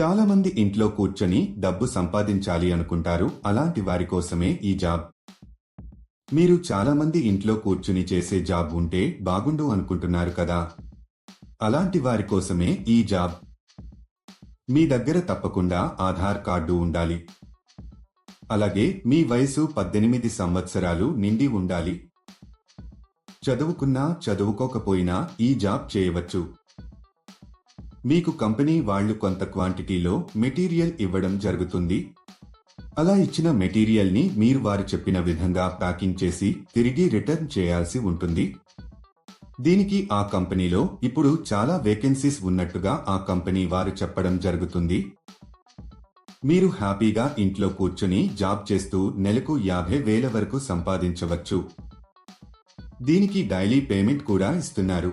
చాలా మంది ఇంట్లో కూర్చొని డబ్బు సంపాదించాలి అనుకుంటారు. అలాంటి వారి కోసమే ఈ జాబ్. మీరు చాలా మంది ఇంట్లో కూర్చుని చేసే జాబ్ ఉంటే బాగుండు అనుకుంటున్నారు కదా? అలాంటి వారి కోసమే ఈ జాబ్. మీ దగ్గర తప్పకుండా ఆధార్ కార్డు ఉండాలి. అలాగే మీ వయసు పద్దెనిమిది సంవత్సరాలు నిండి ఉండాలి. చదువుకున్నా చదువుకోకపోయినా ఈ జాబ్ చేయవచ్చు. మీకు కంపెనీ వాళ్ళు కొంత క్వాంటిటీలో మెటీరియల్ ఇవ్వడం జరుగుతుంది. అలా ఇచ్చిన మెటీరియల్ని మీరు వారు చెప్పిన విధంగా ప్యాకింగ్ చేసి తిరిగి రిటర్న్ చేయాల్సి ఉంటుంది. దీనికి ఆ కంపెనీలో ఇప్పుడు చాలా వేకెన్సీస్ ఉన్నట్టుగా ఆ కంపెనీ వారు చెప్పడం జరుగుతుంది. మీరు హ్యాపీగా ఇంట్లో కూర్చుని జాబ్ చేస్తూ నెలకు యాభై వేల వరకు సంపాదించవచ్చు. దీనికి డైలీ పేమెంట్ కూడా ఇస్తున్నారు.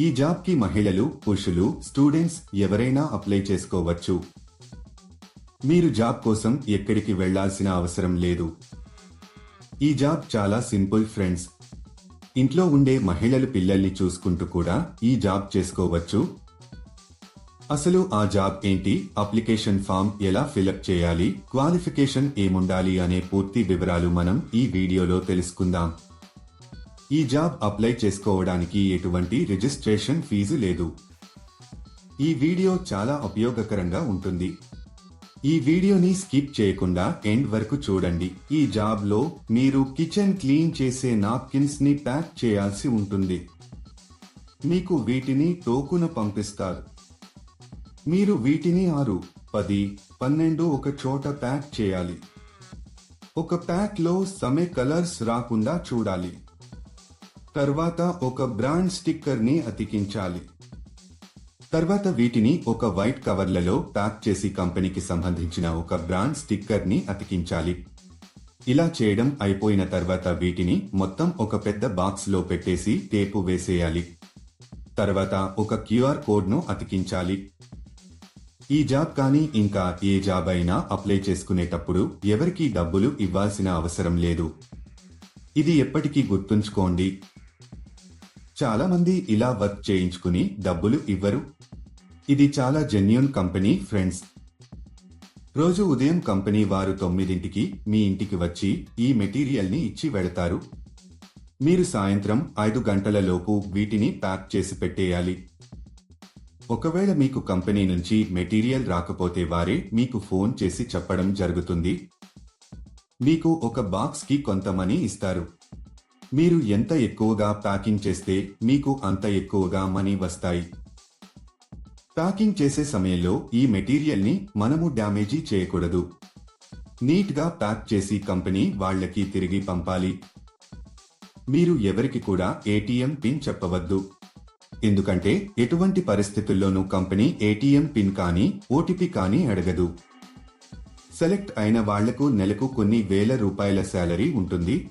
ఈ జాబ్కి మహిళలు పురుషులు స్టూడెంట్స్ ఎవరైనా అప్లై చేసుకోవచ్చు. మీరు జాబ్ కోసం ఎక్కడికి వెళ్ళాల్సిన అవసరం లేదు. ఈ జాబ్ చాలా సింపుల్ ఫ్రెండ్స్. ఇంట్లో ఉండే మహిళలు పిల్లల్ని చూసుకుంటూ కూడా ఈ జాబ్ చేసుకోవచ్చు. అసలు ఆ జాబ్ ఏంటి? అప్లికేషన్ ఫామ్ ఎలా ఫిలప్ చేయాలి? క్వాలిఫికేషన్ ఏముండాలి? అనే పూర్తి వివరాలు మనం ఈ వీడియోలో తెలుసుకుందాం. ఈ జాబ్ అప్లై చేసుకోవడానికి ఎటువంటి రిజిస్ట్రేషన్ ఫీజు లేదు. ఈ వీడియో చాలా ఉపయోగకరంగా ఉంటుంది. ఈ వీడియోని స్కిప్ చేయకుండా ఎండ్ వరకు చూడండి. ఈ జాబ్లో మీరు కిచెన్ క్లీన్ చేసే నాప్కిన్స్ని ప్యాక్ చేయాల్సి ఉంటుంది. మీకు వీటిని టోకున పంపిస్తారు. మీరు వీటిని ఆరు పది పన్నెండు ఒక చోట ప్యాక్ చేయాలి. ఒక ప్యాక్లో సమే కలర్స్ రాకుండా చూడాలి. తర్వాత ఒక బ్రాండ్ స్టిక్కర్ని అతికించాలి. తర్వాత వీటిని ఒక వైట్ కవర్లలో ప్యాక్ చేసి కంపెనీకి సంబంధించిన ఒక బ్రాండ్ స్టిక్కర్ని అతికించాలి. ఇలా చేయడం అయిపోయిన తర్వాత వీటిని మొత్తం ఒక పెద్ద బాక్స్లో పెట్టేసి టేపు వేసేయాలి. తర్వాత ఒక క్యూఆర్ కోడ్ను అతికించాలి. ఈ జాబ్ కానీ ఇంకా ఏ జాబ్ అయినా అప్లై చేసుకునేటప్పుడు ఎవరికీ డబ్బులు ఇవ్వాల్సిన అవసరం లేదు. ఇది ఎప్పటికీ గుర్తుంచుకోండి. చాలా మంది ఇలా వర్క్ చేయించుకుని డబ్బులు ఇవ్వరు. ఇది చాలా జెన్యున్ కంపెనీ ఫ్రెండ్స్ రోజు ఉదయం కంపెనీ వారు తొమ్మిదింటికి మీ ఇంటికి వచ్చి ఈ మెటీరియల్ని ఇచ్చి వెడతారు. మీరు సాయంత్రం ఐదు గంటల లోపు వీటిని ప్యాక్ చేసి పెట్టేయాలి. ఒకవేళ మీకు కంపెనీ నుంచి మెటీరియల్ రాకపోతే వారే మీకు ఫోన్ చేసి చెప్పడం జరుగుతుంది. మీకు ఒక బాక్స్కి కొంత మనీ ఇస్తారు. మీరు ఎంత ఎక్కువగా ప్యాకింగ్ చేస్తే మీకు అంత ఎక్కువగా మనీ వస్తాయి. ప్యాకింగ్ చేసే సమయంలో ఈ మెటీరియల్ని మనము డ్యామేజీ చేయకూడదు. నీట్గా ప్యాక్ చేసి కంపెనీ వాళ్ళకి తిరిగి పంపాలి. మీరు ఎవరికి కూడా ఏటీఎం పిన్ చెప్పవద్దు. ఎందుకంటే ఎటువంటి పరిస్థితుల్లోనూ కంపెనీ ఏటీఎం పిన్ కానీ ఓటీపీ కానీ అడగదు. సెలెక్ట్ అయిన వాళ్ళకు నెలకు కొన్ని వేల రూపాయల శాలరీ ఉంటుంది.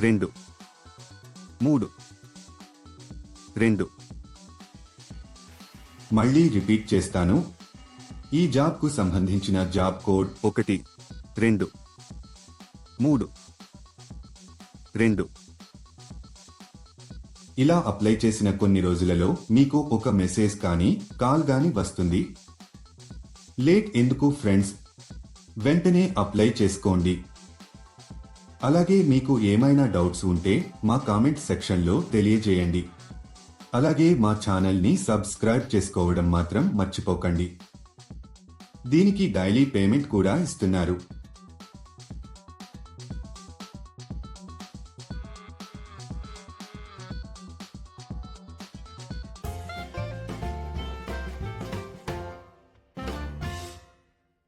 రెండు. మూడు. రెండు. మళ్ళీ రిపీట్ చేస్తాను. ఈ జాబ్కు సంబంధించిన జాబ్ కోడ్ ఒకటి. రెండు. మూడు. రెండు. ఇలా అప్లై చేసిన కొన్ని రోజులలో మీకు ఒక మెసేజ్ కానీ కాల్ కానీ వస్తుంది. లేట్ ఎందుకు ఫ్రెండ్స్? వెంటనే అప్లై చేసుకోండి. అలాగే మీకు ఏమైనా డౌట్స్ ఉంటే మా కామెంట్ సెక్షన్లో తెలియజేయండి. అలాగే మా ఛానల్ని సబ్స్క్రైబ్ చేసుకోవడం మాత్రం మర్చిపోకండి. దీనికి డైలీ పేమెంట్ కూడా ఇస్తున్నారు.